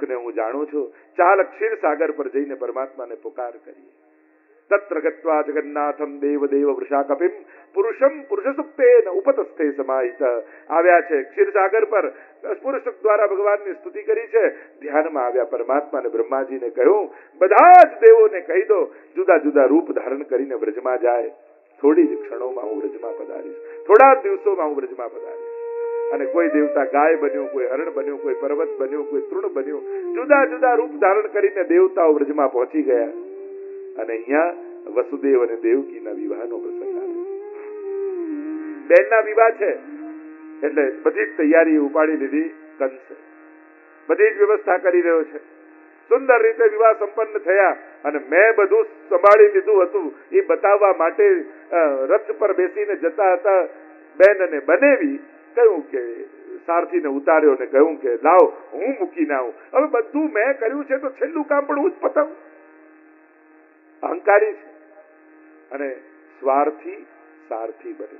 દુઃખને હું જાણું છું, ચાલ ક્ષીર સાગર પર જઈને પરમાત્માને પુકાર કરીએ. તત્ર ગત્વા જગન્નાથમ દેવ દેવ વૃષા કપિમ પુરુષમ પુરુષ સુક્તેન ઉપતસ્થે સમાહિત. આવ્યા છે ક્ષીરસાગર પર. પુરુષ દ્વારા ભગવાનની સ્તુતિ કરી છે. ધ્યાનમાં આવ્યા પરમાત્મા અને બ્રહ્માજીને કહ્યું, બધા જ દેવોને કહી દો, જુદા જુદા રૂપ ધારણ કરીને વ્રજમાં જાય. થોડી જ ક્ષણોમાં હું વ્રજમાં પધારીશ. થોડા દિવસોમાં હું વ્રજમાં પધારીશ. અને કોઈ દેવતા ગાય બન્યો, કોઈ હરણ બન્યો, કોઈ પર્વત બન્યો, કોઈ તૃણ બન્યો, જુદા જુદા રૂપ ધારણ કરીને દેવતાઓ વ્રજમાં પહોંચી ગયા. અને અહીંયા વસુદેવ અને દેવકીના વિવાહનો પ્રસંગ આવે. બેનના વિવાહ છે. એટલે બધી જ તૈયારી ઉપાડી લીધી કંસે. બધી જ વ્યવસ્થા કરી રહ્યો છે. સુંદર રીતે વિવાહ સંપન્ન થયા અને મેં બધું સંભાળી લીધું હતું. એ બતાવવા માટે રથ પર બેસીને જતા હતા બેન અને બનેવી. કહ્યું કે, સારથીને ઉતાર્યો ને કહ્યું કે, લાવ, હું મૂકીને આવું. હવે બધું મેં કર્યું છે તો છેલ્લું કામ પણ હું જ પતાવું. અહંકારી છે. અને સ્વાર્થી સારથી બને.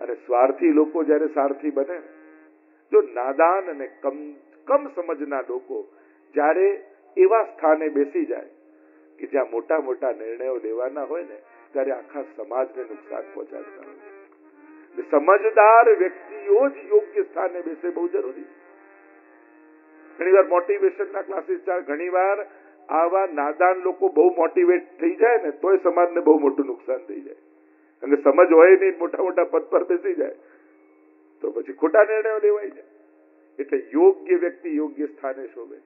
અને સ્વાર્થી લોકો જ્યારે સારથી બને, જો નાદાન અને કમ કમ સમજના લોકો જ્યારે એવા સ્થાને બેસી જાય કે જ્યાં મોટા મોટા નિર્ણયો લેવાના હોય ને, ત્યારે આખા સમાજને નુકસાન પહોંચાડતા હોય. સમજદાર વ્યક્તિઓ જ યોગ્ય સ્થાને બેસે બહુ જરૂરી ઘણીવાર મોટિવેશનના ક્લાસીસ ચાલે, ઘણીવાર આવા નાદાન લોકો બહુ મોટિવેટ થઈ જાય ને, તોય સમાજને બહુ મોટું નુકસાન થઈ જાય. કે સમજ હોય નહીં, મોટા મોટા પદ પર બેસી જાય. તો પછી ખોટા નિર્ણયો લેવાય જાય એટલે યોગ્ય વ્યક્તિ યોગ્ય સ્થાને શોભે.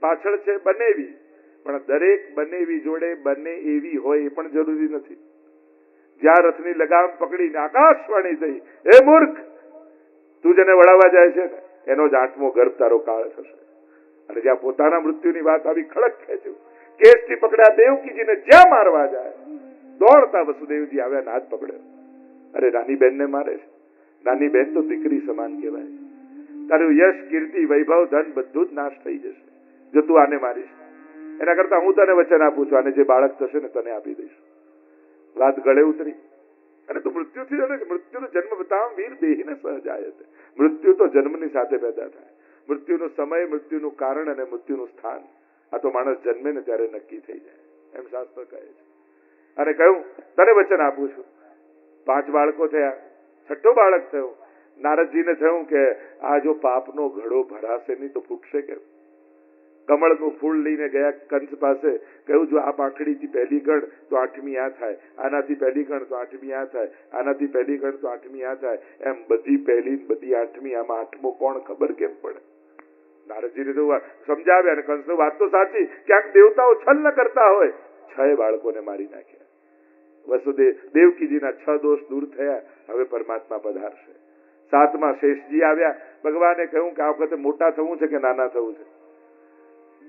પાછળ છે બનેવી. પણ દરેક બનેવી જોડે બને એવી હોય એ પણ જરૂરી નથી. જ્યાં રથની લગામ પકડીને આકાશવાણી થઈ, એ મૂર્ખ, તું જેને વળાવવા જાય છે એનો જ આઠમો ગર્ભ તારો કાળ થશે. અને જ્યાં પોતાના મૃત્યુની વાત આવી ખડક ખેંચ્યું કેસથી પકડ્યા દેવકીજીને જ્યાં મારવા જાય? દોડતા વસુદેવજી આવ્યા ને હાથ પકડ્યો અરે નાની બેનને મારે છે. નાની બેન તો દીકરી સમાન કહેવાય. તારું યશ, કીર્તિ, વૈભવ, ધન બધું જ નાશ થઈ જશે. જો તું આને મારીશ. એના કરતા હું તને વચન આપું છું અને જે બાળક થશે ને તને આપી દઈશ. વાત ગળે ઉતરી અને તો મૃત્યુથી જડે છે મૃત્યુનો જન્મ બતાવ વીર દેહીને સહજાય છે મૃત્યુ તો જન્મની સાથે પેદા થાય મૃત્યુનો સમય મૃત્યુનું કારણ અને મૃત્યુનું સ્થાન આ તો માણસ જન્મે ને ત્યારે નક્કી થઈ જાય એમ શાસ્ત્ર કહે છે અને કહ્યું તને વચન આપું છું પાંચ બાળકો થયા છઠ્ઠો બાળક થયો નારદજીને થયું કે આ જો પાપનો ઘડો ભરાશે નહીં તો ફૂટશે કેમ કમળનું ફૂલ લઈને ગયા કંસ પાસે, કહ્યું, જો આ પાંખડીથી પહેલી ગણ, તો આઠમી આ થાય. આનાથી પહેલી ગણ, તો આઠમી આ થાય. આનાથી પહેલી ગણ, તો આઠમી આ થાય. એમ બધી પહેલી બધી આઠમી આમાં આઠમો કોણ ખબર કેમ પડે? નારદજીને તો સમજાવ્યા અને કંસનું વાત તો સાચી. ક્યાંક દેવતાઓ છલ ન કરતા હોય. છ બાળકોને મારી નાખ્યા. વસુદેવ દેવકીજીના છ દોષ દૂર થયા. હવે પરમાત્મા પધારશે. સાતમાં શેષજી આવ્યા. ભગવાને કહ્યું કે આ વખતે મોટા થવું છે કે નાના થવું છે?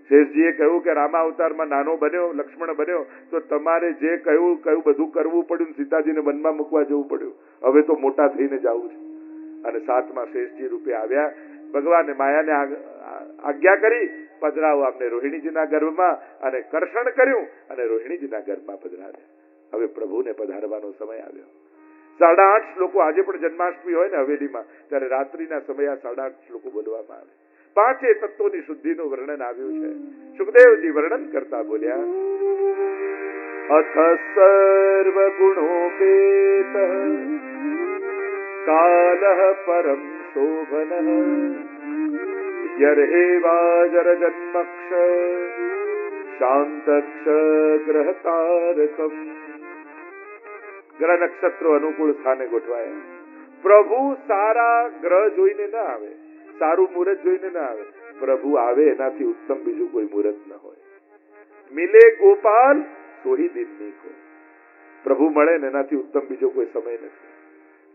શેષજીએ કહ્યું કે રામા અવતારમાં નાનો બન્યો, લક્ષ્મણ બન્યો, તો તમારે જે કહ્યું, કયું બધું કરવું પડ્યું સીતાજીને મનમાં મૂકવા જવું પડ્યું. હવે તો મોટા થઈને જવું છે. અને સાતમાં શેષજી રૂપે આવ્યા. ભગવાને માયાને આજ્ઞા કરી, પધરાવો આમને રોહિણીજીના ગર્ભમાં અને કર્ષણ કર્યું અને રોહિણીજીના ગર્ભમાં પધરાવ્યા. હવે પ્રભુને પધારવાનો સમય આવ્યો. સાડા આઠ શ્લોકો આજે પણ જન્માષ્ટમી હોય ને હવેલીમાં, ત્યારે રાત્રિના સમયે આ સાડા આઠ શ્લોકો બોલવામાં આવે. પાંચે તત્વોની શુદ્ધિનું વર્ણન આવ્યું છે. સુખદેવજી વર્ણન કરતા બોલ્યા, અથ સર્વ ગુણોપેત કાલ પરમ શોભન. યર્હેવાજર જન્મક્ષ શાંતક્ષ ગ્રહતારકમ. ગ્રહ નક્ષત્રો અનુકૂળ સ્થાને ગોઠવાયા. પ્રભુ સારા ગ્રહ જોઈને ના આવે. સારું મુહૂર્ત જોઈને ના આવે. પ્રભુ આવે એનાથી ઉત્તમ બીજું કોઈ મુહૂર્ત ન હોય. મિલે ગોપાલ, સોહી દિન નીકો. પ્રભુ મળે ને એનાથી ઉત્તમ બીજો કોઈ સમય નથી.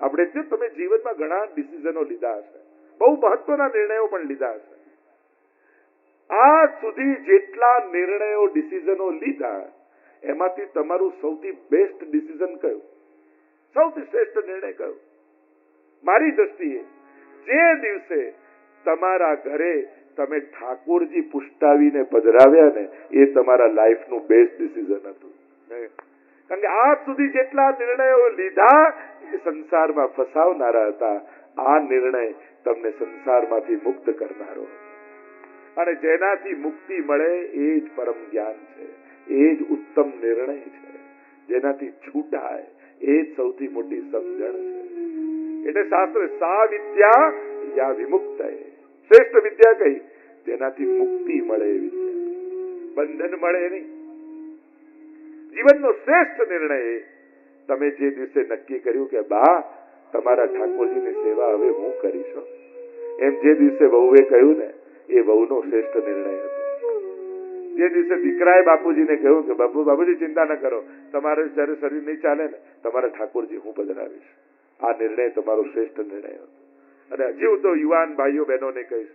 આપણે જો તમે જીવનમાં ઘણા ડિસિઝનો લીધા હશે. બહુ મહત્વના નિર્ણયો પણ લીધા હશે. આ સુધી જેટલા નિર્ણયો, ડિસિઝનો લીધા, એમાંથી તમારું સૌથી બેસ્ટ ડિસિઝન કયું? સૌથી શ્રેષ્ઠ નિર્ણય કયો? મારી દ્રષ્ટિએ, જે દિવસે તમારા ઘરે તમે ઠાકોરજી પુષ્ટાવીને પધરાવ્યા ને એ તમારા લાઈફનું બેસ્ટ ડિસિઝન હતું. કારણ કે આજ સુધી જેટલા નિર્ણયો લીધા એ સંસારમાં ફસાવનારા હતા. આ નિર્ણય તમને સંસારમાંથી મુક્ત કરનારો અને જેનાથી મુક્તિ મળે એ જ પરમ જ્ઞાન છે. એ જ ઉત્તમ નિર્ણય છે. જેનાથી છૂટાય એ જ સૌથી મોટી સમજણ છે. એટલે શાસ્ત્ર સા વિદ્યા યા વિમુક્ત શ્રેષ્ઠ વિદ્યા કઈ? જેનાથી મુક્તિ મળે બંધન મળે નહીં. જીવનનો શ્રેષ્ઠ નિર્ણય તમે જે દિવસે નક્કી કર્યું કે બા, તમારા ઠાકોરજીની સેવા હવે હું કરીશ એમ જે દિવસે વહુએ કહ્યું ને, એ વહુનો શ્રેષ્ઠ નિર્ણય હતો. જે દિવસે દીકરાએ બાપુજીને કહ્યું કે, બાપુ, બાપુજી, ચિંતા ન કરો. તમારે જ્યારે શરીર નહીં ચાલે ને, તમારા ઠાકોરજી હું પધરાવીશ. આ નિર્ણય તમારો શ્રેષ્ઠ નિર્ણય હતો. અને હજી હું તો યુવાન ભાઈઓ બહેનોને કહીશ,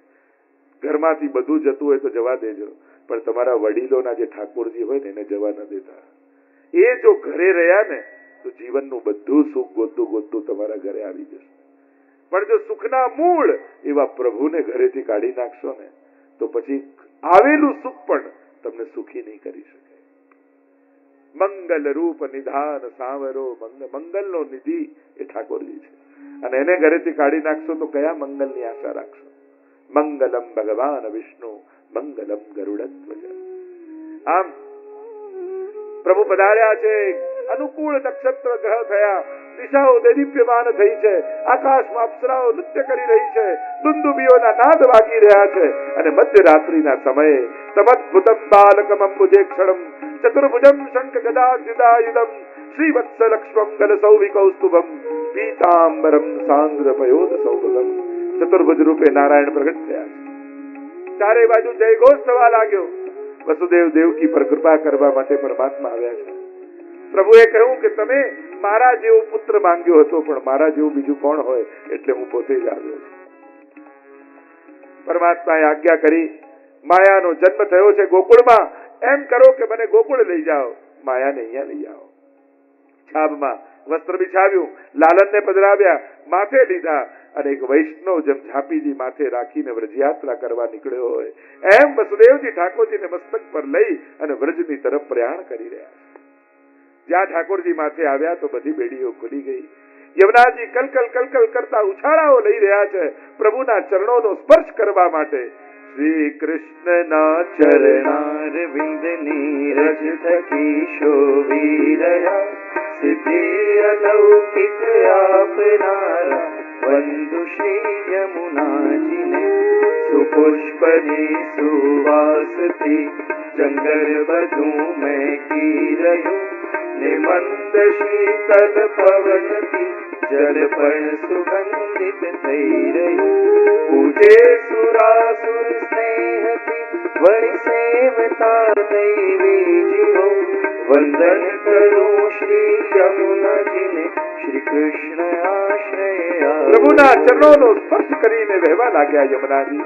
ઘરમાંથી બધું જતું હોય તો જવા દેજો, પણ તમારા વડીલોના જે ઠાકોરજી હોય ને, એને જવા ન દેતા. એ જો ઘરે રહ્યા ને, તો જીવનનું બધું સુખ ગોતું ગોતું તમારા ઘરે આવી જશે. પણ જો સુખના મૂળ એવા પ્રભુને ઘરેથી કાઢી નાખશો ને, તો પછી આવેલું સુખ પણ તમને સુખી નહીં કરી શકે. મંગલ રૂપ નિધાન સાવરો મંગલ મંગલનો નિધિ એ ઠાકોરજી છે. અને એને ઘરેથી કાઢી નાખશો તો કયા મંગલની આશા રાખશો? મંગલમ ભગવાન વિષ્ણુ, મંગલમ ગરુડધ્વજ આમ પ્રભુ પધાર્યા છે, અનુકૂળ નક્ષત્ર ગ્રહ થયા, દિશાઓ દેદીપ્યમાન થઈ છે, આકાશમાં અપ્સરાઓ નૃત્ય કરી રહી છે, દુંદુબીઓના નાદ વાગી રહ્યા છે અને મધ્યરાત્રિના સમયે તમદ્ભુતમ બાલકમ અંબુજે ક્ષણમ ચતુર્ભુજમ શંખ ગદા દ્યુદાયુધમ શ્રીવત્સ લક્ષ્મમ ગલ સૌવિકૌસ્તુભમ પીતાંબરમ સાંદ્ર પયોદ સૌગતમ ચતુર્ભુજ રૂપે નારાયણ પ્રગટ થયા છે. ચારે બાજુ જયઘોષ થવા લાગ્યો. વસુદેવ દેવકી પર કૃપા કરવા માટે પરમાત્મા આવ્યા છે. પ્રભુએ કહ્યું કે તમે મારા જેવો પુત્ર માંગ્યો હતો, પણ મારા જેવું બીજું કોણ હોય એટલે હું પોતે જ આવ્યો છું. પરમાત્માએ આજ્ઞા કરી, માયાનો જન્મ થયો છે ગોકુળમાં. એમ કરો કે મને ગોકુળ લઈ જાઓ. માયાને અહીંયા લઈ આવો. છાબમાં વસ્ત્ર બિછાવ્યું, લાલનને પધરાવ્યા, માથે લીધા અને એક વૈષ્ણવ જેમ ઝાંપીજી માથે રાખીને વ્રજયાત્રા કરવા નીકળ્યો હોય. એમ વસુદેવજી ઠાકોરજીને મસ્તક પર લઈ અને વ્રજની તરફ પ્રયાણ કરી રહ્યા જ્યાં ઠાકોરજી માથે આવ્યા તો બધી બેડીઓ ખુલી ગઈ. યમુનાજી કલકલ કલકલ કરતા ઉછાળાઓ લઈ રહ્યા છે પ્રભુના ચરણોનો સ્પર્શ કરવા માટે. શ્રી કૃષ્ણના ચરણાર વિંદ નીરજ થકી શોભી રહ્યા સિદ્ધિ અલૌકિક આપનારા બંધુ શ્રી યમુનાજીને સુપુષ્પની સુવાસથી જંગલ બધું મહેકી રહ્યું નિમંત શીતલ પવનથી જલ પણ સુગંધિત થઈ રહ્યું પૂજે સુરાસુર સ્નેહથી વળી સેવતા દૈવી જીવો વંદન કરું શ્રી યમુનાજીને શ્રી કૃષ્ણ આશ્રય પ્રભુના ચરણોનો સ્પર્શ કરીને વહેવા લાગ્યા યમુનાજી.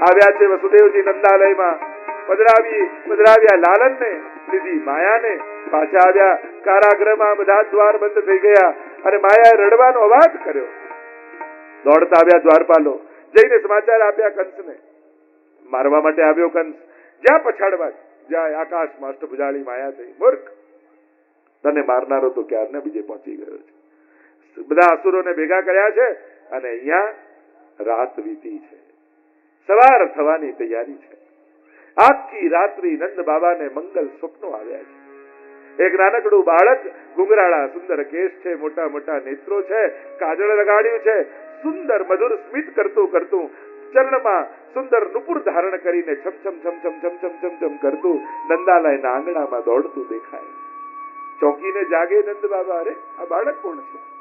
આવ્યા છે વસુદેવજી નંદાલયમાં. પધરાવી, પધરાવ્યા લાલનને, લીધી માયાને. પાછા આવ્યા કારાગૃહમાં બધા દ્વાર બંધ થઈ ગયા અને માયાએ રડવાનો અવાજ કર્યો. દોડતા આવ્યા દ્વારપાલો. જઈને સમાચાર આપ્યા કંસને. મારવા માટે આવ્યો કંસ. જ્યાં પછાડવા જાય આકાશમાં અષ્ટભુજાળી માયા થઈ, મૂર્ખ. તને મારનારો તો ક્યારને બીજે પહોંચી ગયો છે. બધા અસુરોને ભેગા કર્યા છે અને અહીંયા રાત વીતી છે. સવાર થવાની તૈયારી છે. આખી રાત્રિ નંદ બાબાને મંગલ સ્વપ્નો આવ્યા છે. એક નાનકડું બાળક ગુંગરાળા સુંદર કેશ છે, મોટા મોટા નેત્રો છે, કાજળ લગાડ્યું છે, સુંદર મધુર સ્મિત કરતું કરતું ચરણમાં સુંદર નુપુર ધારણ કરીને છમછમ છમછમ છમછમ છમછમ કરતું નંદાલયના આંગણામાં દોડતું દેખાય. ચોકીને જાગે નંદ બાબા, અરે, આ બાળક કોણ છે?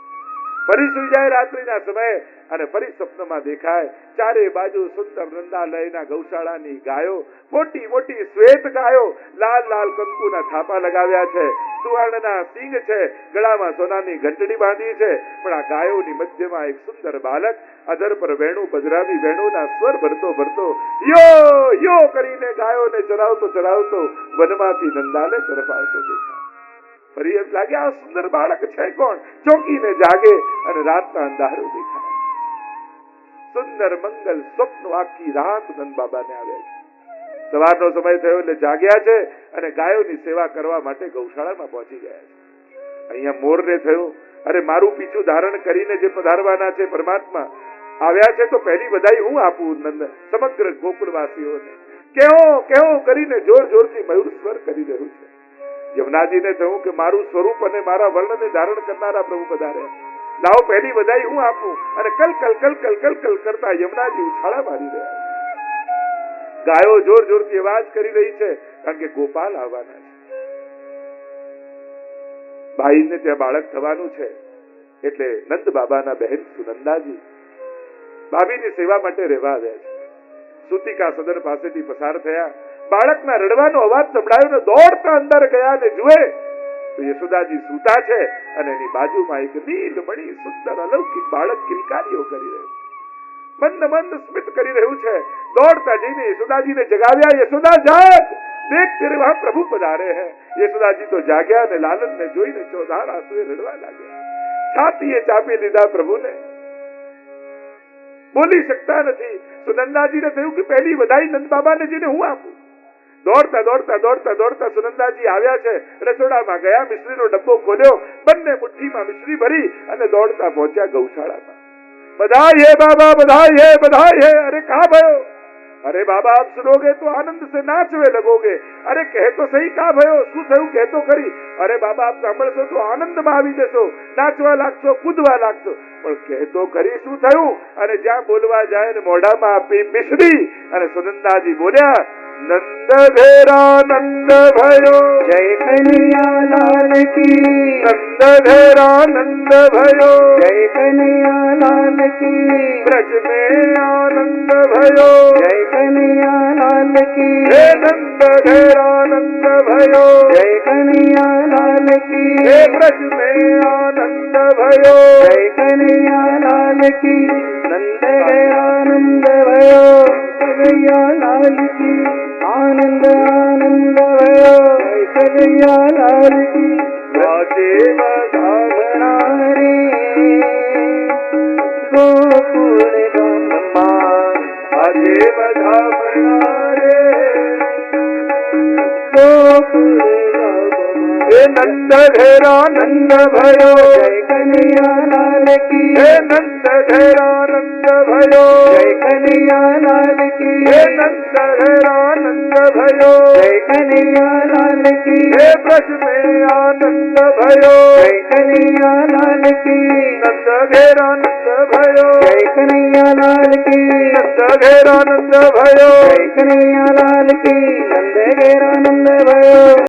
ફરી સુઈ જાય રાત્રિના સમયે અને ફરી સ્વપ્નમાં દેખાય. ચારે બાજુ સુંદર નંદાલયના ગૌશાળાની ગાયો, મોટી મોટી શ્વેત ગાયો, લાલ લાલ કંકુના થાપા લગાવ્યા છે. સુવર્ણના સિંગ છે, ગળામાં સોનાની ઘંટડી બાંધી છે. પણ આ ગાયોની મધ્યમાં એક સુંદર બાલક અધર પર વેણું પજરાવી વેણુના સ્વર ભરતો ભરતો, યો યો કરીને ગાયોને ચરાવતો ચરાવતો વનમાંથી નંદાલય તરફ આવતો દેખાય ફરી એમ લાગે, આ સુંદર બાળક છે કોણ? ચોકીને જાગે અને રાતના અંધારું દેખાય. સુંદર મંગલ સ્વપ્ન આખી રાત નંદ બાબાને આવે છે. સવારનો સમય થયો એટલે જાગ્યા છે અને ગાયોની સેવા કરવા માટે ગૌશાળામાં પહોંચી ગયા છે. અહીંયા મોરને થયો, અરે, મારું પીછું ધારણ કરીને જે પધારવાના છે પરમાત્મા, આવ્યા છે તો પહેલી બધાઈ હું આપું નંદ, સમગ્ર ગોકુળવાસીઓને કેવો કેવો કરીને જોર જોરથી મયુર સ્વર કરી રહ્યું છે. યમુનાજીને થયું કે મારું સ્વરૂપ અને મારા વર્ણને ધારણ કરનારા પ્રભુ પધાર્યા લાવ, પહેલી બધાઈ હું આપું અને કલ કલ કલ કલ કલ કલ કરતા યમુનાજી ઉછાળા મારી રહ્યા ગાયો જોર જોરથી અવાજ કરી રહી છે કારણ કે ગોપાલ આવવાના છે. ભાઈને ત્યાં બાળક થવાનું છે એટલે નંદ બાબાના બહેન સુનંદાજી ભાભીની સેવા માટે રહેવા આવ્યા છે. સુતિકા સદન પાસેથી પસાર થયા. બાળકના રડવાનો અવાજ સંભળાયો ને દોડતા અંદર ગયા ને જુએ તો યશોદાજી સૂતા છે અને એની બાજુમાં એક નીલમણી સુંદર અલૌકિક બાળક કિલકારીઓ કરી રહ્યું મંદ મંદ સ્મિત કરી રહ્યું છે. દોડતા જઈને યશોદાજીને જગાવ્યા, યશોદા, જાગ! દેખ તેરે વહાં પ્રભુ પધારે હે. યશોદાજી તો જાગ્યા અને લાલન ને જોઈને ચોધાર આંસુએ રડવા લાગ્યા. છાતીએ ચાપી લીધા પ્રભુને. બોલી શકતા નથી. સુનંદાજીને થયું કે પહેલી વધાઈ નંદ બાબાને જઈને હું આપું? દોડતા દોડતા દોડતા દોડતા સુનંદાજી આવ્યા છે. રસોડામાં ગયા, મિશ્રીનો ડબ્બો ખોલ્યો, બંને મુઠ્ઠીમાં મિશ્રી ભરી અને દોડતા પહોંચ્યા ગૌશાળામાં. બધા હે બાબા બધા હે બધા હે. અરે કા ભયો? અરે બાબા, આપ સુનોગે તો આનંદ સે નાચવે લગોગે. અરે કહે તો સહી કા ભયો? શું થયું? કહે તો ખરી. અરે બાબા, આપ સાંભળશો તો આનંદમાં આવી જશો. નાચવા લાગશો, કૂદવા લાગશો. પણ કહે તો કરી શું થયું? અને જ્યાં બોલવા જાય ને મોઢામાં આપી મિશ્રી અને સુનંદાજી બોલ્યા नंद भेरानंद भयो जय कन्हैया लाल की। नंद भेरानंद भयो जय कन्हैया लाल की। ब्रज में आनंद भयो जय कन्हैया लाल की। हे नंद भेरानंद भयो जय कन्हैया लाल की। हे ब्रज में आनंद भयो जय कन्हैया लाल की। नंद भेरानंद भयो कन्हैया लाल की। જય કનૈયા લાલ કી नंद धरानंद भयो जय कन्हैया लाल की हे नंद धरानंद भयो जय कन्हैया लाल की हे ब्रज में आनंद भयो जय कन्हैया लाल की नंद धरानंद भयो जय कन्हैया लाल की नंद धरानंद भयो जय कन्हैया लाल की नंद धरानंद भयो